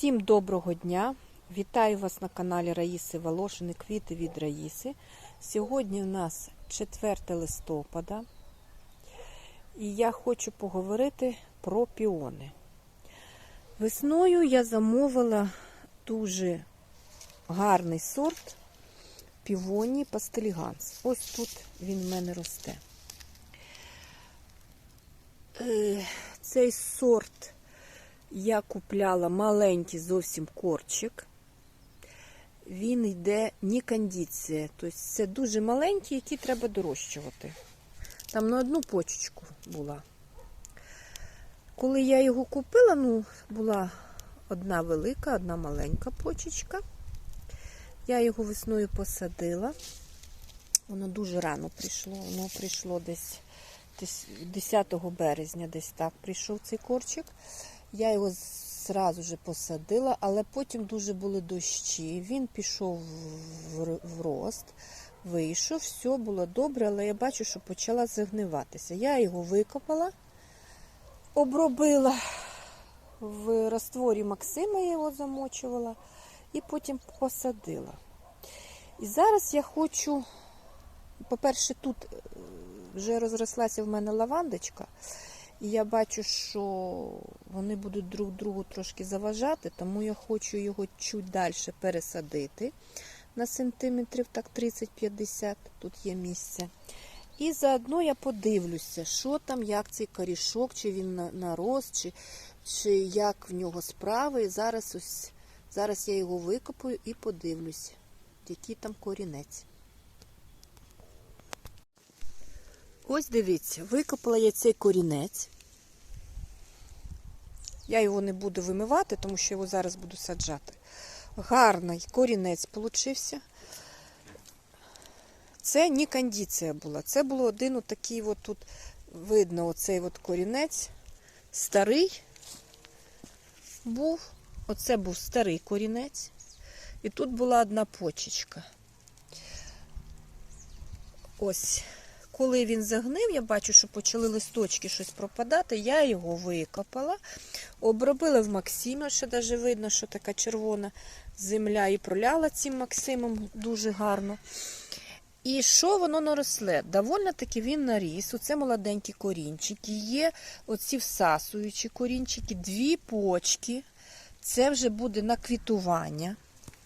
Всім доброго дня! Вітаю вас на каналі Раїси Волошини Квіти від Раїси. Сьогодні у нас 4 листопада, і я хочу поговорити про піони. Весною я замовила дуже гарний сорт півоні пастельганс. Ось тут він в мене росте. Е, Цей сорт я купляла маленький зовсім корчик. Він йде ні кондиція. Тобто це дуже маленький, який треба дорощувати. Там на одну почечку була. Коли я його купила, ну, була одна велика, одна маленька почечка. Я його весною посадила. Воно дуже рано прийшло. Воно прийшло десь 10 березня, десь так прийшов цей корчик. Я його зразу же посадила, але потім дуже були дощі. Він пішов в рост, вийшов, все було добре, але я бачу, що почала загниватися. Я його викопала, обробила в растворі Максима, я його замочувала і потім посадила. І зараз я хочу, по-перше, тут вже розрослася в мене лавандочка. І я бачу, що вони будуть друг другу трошки заважати, тому я хочу його чуть далі пересадити на сантиметрів, так 30-50, тут є місце. І заодно я подивлюся, що там, як цей корішок, чи він нарос, чи, чи як в нього справи. І зараз ось зараз я його викопаю і подивлюся, який там корінець. Ось дивіться, викопала я цей корінець. Я його не буду вимивати, тому що його зараз буду саджати. Гарний корінець получився. Це не кондиція була. Це було один отакий, от тут видно, оцей от корінець. Старий був. Оце був старий корінець. І тут була одна почечка. Ось. Коли він загнив, я бачу, що почали листочки щось пропадати. Я його викопала, обробила в Максимі, ще навіть видно, що така червона земля, і проляла цим Максимом дуже гарно. І що воно наросле? Довольно таки він наріс. Оце молоденькі корінчики. Є оці всасуючі корінчики, дві почки. Це вже буде на квітування.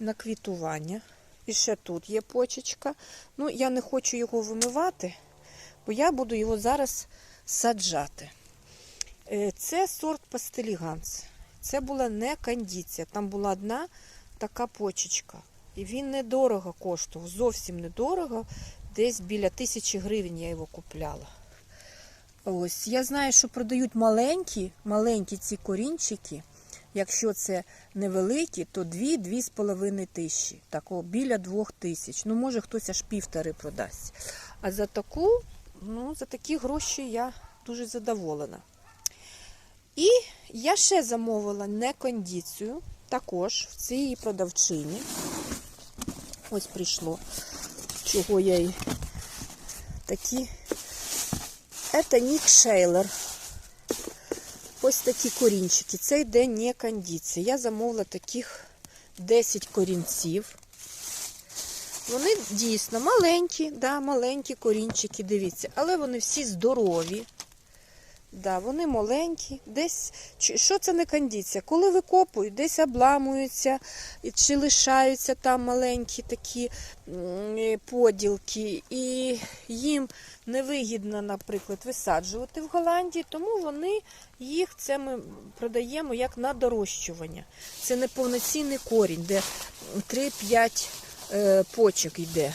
На квітування. І ще тут є почечка. Ну, я не хочу його вимивати бо я буду його зараз саджати. Це сорт пастеліганс. Це була не кондиція. Там була одна така почечка. І він недорого коштував, зовсім недорого. Десь біля тисячі гривень я його купляла. Ось, Я знаю, що продають маленькі, маленькі ці корінчики. Якщо це невеликі, то 2-2,5 тисячі. Такого біля 2 тисяч. Ну, може, хтось аж півтори продасть. А за таку Ну, за такі гроші я дуже задоволена. І я ще замовила не кондицію, також в цій продавчині. Ось прийшло, чого я й такі. Це Нік Шейлер. Ось такі корінчики. Це йде не кондиція. Я замовила таких 10 корінців. Вони дійсно маленькі, да, маленькі корінчики, дивіться, але вони всі здорові. Да, Вони маленькі, десь, що це не кондиція? Коли викопують, десь обламуються чи лишаються там маленькі такі поділки, і їм невигідно, наприклад, висаджувати в Голландії, тому вони їх це ми продаємо як на дорощування. Це не повноцінний корінь, де 3-5 почок йде.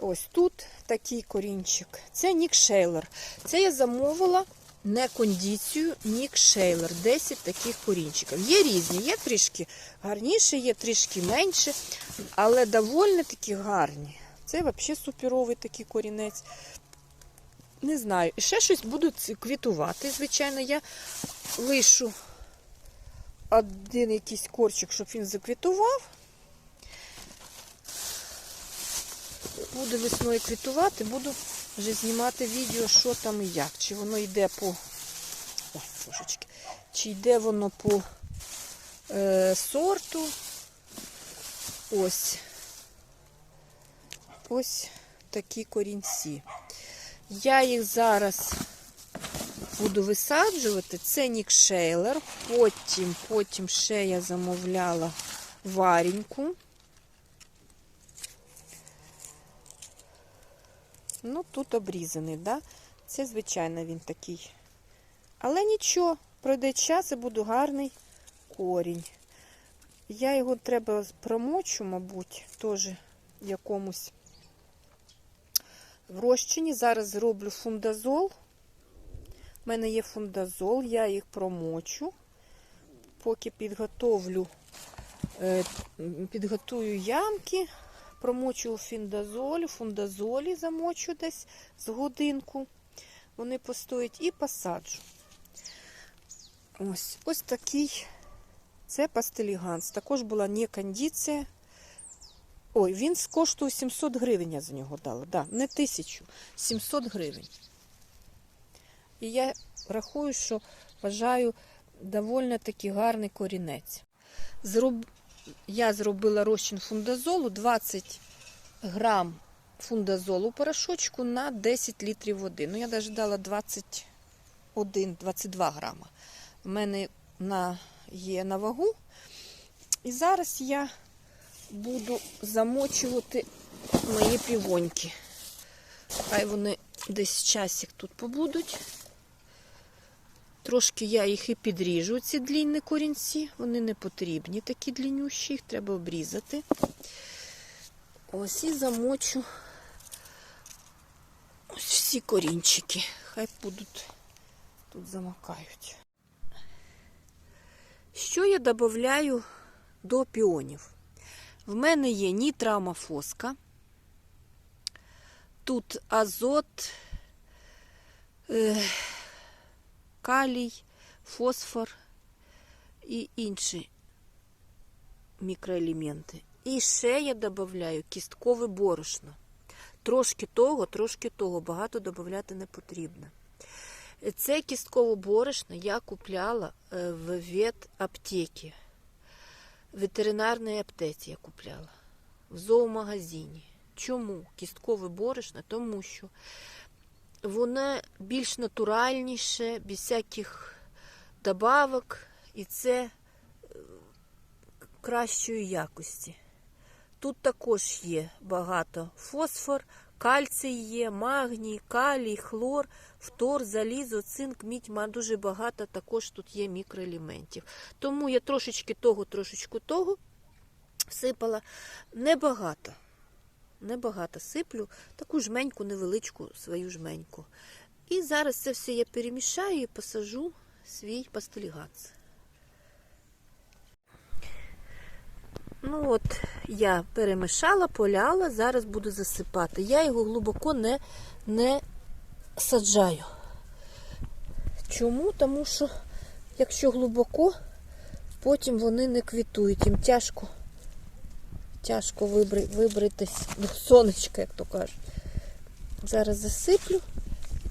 Ось тут такий корінчик. Це Нік Шейлер. Це я замовила не кондицію Нік Шейлер. 10 таких корінчиків. Є різні, є трішки гарніші, є трішки менше, але доволі такі гарні. Це взагалі суперовий такий корінець. Не знаю. І ще щось будуть квітувати. Звичайно, я лишу один якийсь корчик, щоб він заквітував. Буду весною квітувати, буду вже знімати відео, що там і як. Чи воно йде по. Ой, божечки. Чи йде воно по е, сорту. Ось. Ось такі корінці. Я їх зараз буду висаджувати. Це Нік Шейлер. Потім, потім ще я замовляла варіньку. Ну, тут обрізаний, да? Це, звичайно, він такий. Але нічого, пройде час і буде гарний корінь. Я його треба промочу, мабуть, теж якомусь в розчині. Зараз зроблю фундазол. У мене є фундазол, я їх промочу, поки підготовлю, е, підготую ямки, промочу у фундазолі, замочу десь з годинку. Вони постоять і посаджу. Ось ось такий. Це пастеліганс. Також була не кондиція. Ой, він коштує 700 гривень, я за нього дала. Да, не тисячу, 700 гривень. І я рахую, що вважаю доволі таки гарний корінець. Зроб... Я зробила розчин фундазолу 20 грам фундазолу порошочку на 10 літрів води. Ну, я навіть дала 21-22 грама. У мене на, є на вагу. І зараз я буду замочувати мої півоньки. Хай вони десь часик тут побудуть. Трошки я їх і підріжу, ці длінні корінці. Вони не потрібні, такі дліннющі, їх треба обрізати. Ось і замочу ось всі корінчики. Хай будуть тут замокають. Що я додаю до піонів? В мене є нітрамофоска. Тут азот, е, калій, фосфор і інші мікроелементи. І ще я додаю кісткове борошно. Трошки того, трошки того, багато додати не потрібно. Це кісткове борошно я купляла е, в ветаптеці, в ветеринарній аптеці я купляла, в зоомагазині. Чому кісткове борошно? Тому що воно більш натуральніше, без всяких добавок, і це е, кращої якості. Тут також є багато фосфор, кальцій є, магній, калій, хлор, фтор, залізо, цинк, мідь, ма дуже багато також тут є мікроелементів. Тому я трошечки того, трошечку того всипала небагато. Небагато сиплю, таку жменьку, невеличку свою жменьку. І зараз це все я перемішаю і посажу свій пастелігац. Ну от, я перемішала, поляла, зараз буду засипати. Я його глибоко не, не саджаю. Чому? Тому що, якщо глибоко, потім вони не квітують. Їм тяжко, тяжко вибри, вибритись до сонечка, як то кажуть. Зараз засиплю,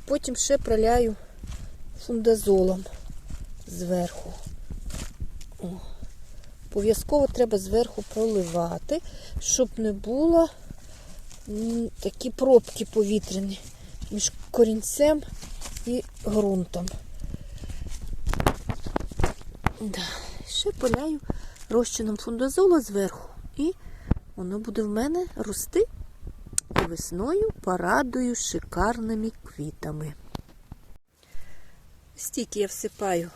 потім ще проляю фундазолом зверху. Обов'язково треба зверху проливати, щоб не було такі пробки повітряні між корінцем і ґрунтом. Да. Ще поляю розчином фундазола зверху. І воно буде в мене рости і весною порадую шикарними квітами. Стільки я всипаю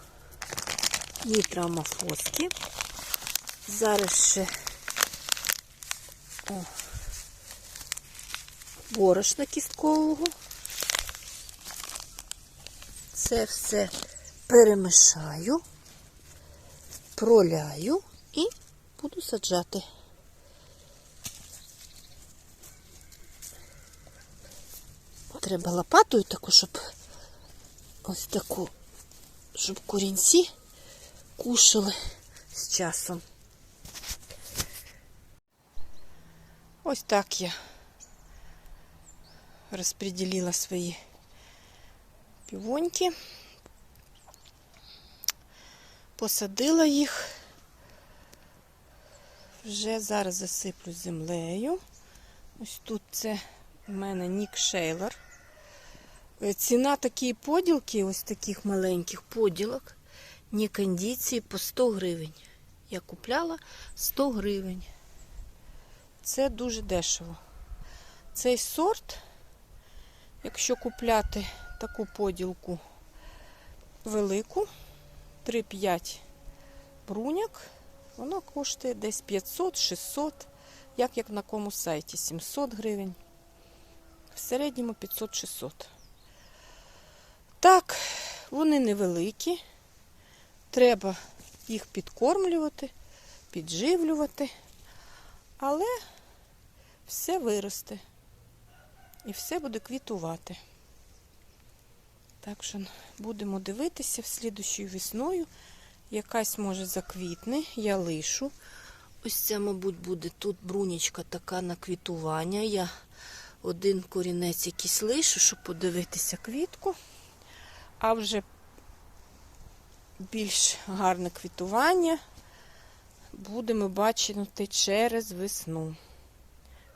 нітрамофоски. Зараз ще о, борошна кісткового. Це все перемішаю, проляю і буду саджати. Треба лопатою таку, щоб ось таку, щоб корінці кушали з часом. Ось так я розподілила свої півоньки, посадила їх вже зараз засиплю землею. Ось тут це у мене Нік Шейлор. Е, Ціна такої поділки, ось таких маленьких поділок, ні кондиції по 100 гривень. Я купляла 100 гривень. Це дуже дешево. Цей сорт, якщо купляти таку поділку велику, 3-5 бруняк, воно коштує десь 500-600, як, як на кому сайті, 700 гривень. В середньому 500-600. Так, вони невеликі. Треба їх підкормлювати, підживлювати, але все виросте і все буде квітувати. Так що будемо дивитися в слідущою весною. Якась може заквітне, я лишу. Ось це, мабуть, буде тут брунічка така на квітування. Я один корінець якийсь лишу, щоб подивитися квітку. А вже більш гарне квітування будемо бачити через весну.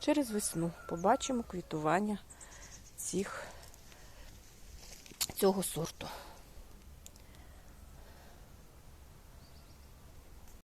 Через весну побачимо квітування цих, цього сорту.